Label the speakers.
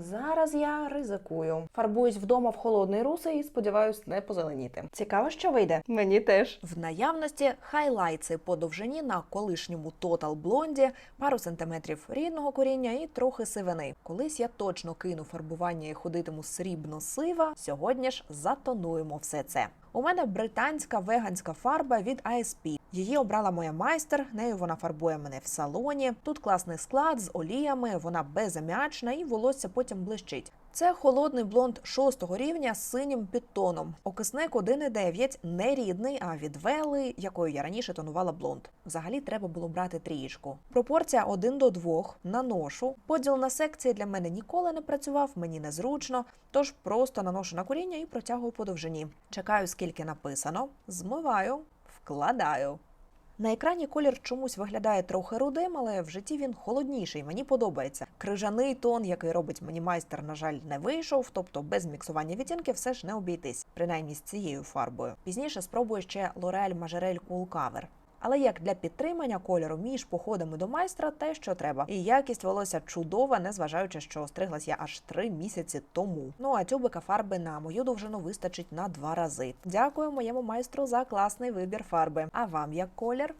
Speaker 1: Зараз я ризикую. Фарбуюсь вдома в холодний русий і сподіваюсь не позеленіти. Цікаво, що вийде. Мені теж. В наявності хайлайтси по довжині на колишньому Total блонді, пару сантиметрів рідного коріння і трохи сивини. Колись я точно кину фарбування і ходитиму срібно-сива. Сьогодні ж затонуємо все це. У мене британська веганська фарба від ISP. Її обрала моя майстер. Нею вона фарбує мене в салоні. Тут класний склад з оліями, вона безаміачна і волосся потім блищить. Це холодний блонд шостого рівня з синім підтоном. Окисник 1,9, не рідний, а від Вели, якою я раніше тонувала блонд. Взагалі треба було брати трієчку. Пропорція 1 до 2, наношу. Поділ на секції для мене ніколи не працював, мені незручно, тож просто наношу на коріння і протягую по довжині. Чекаю, скільки написано, змиваю, вкладаю. На екрані колір чомусь виглядає трохи рудим, але в житті він холодніший. Мені подобається. Крижаний тон, який робить мені майстер, на жаль, не вийшов, тобто без міксування відтінків все ж не обійтись, принаймні з цією фарбою. Пізніше спробую ще L'Oreal Majorelle Cool Cover. Але як для підтримання кольору між походами до майстра те, що треба. І якість волосся чудова, незважаючи, що стриглась я аж три місяці тому. Ну а тюбика фарби на мою довжину вистачить на два рази. Дякую моєму майстру за класний вибір фарби. А вам як колір?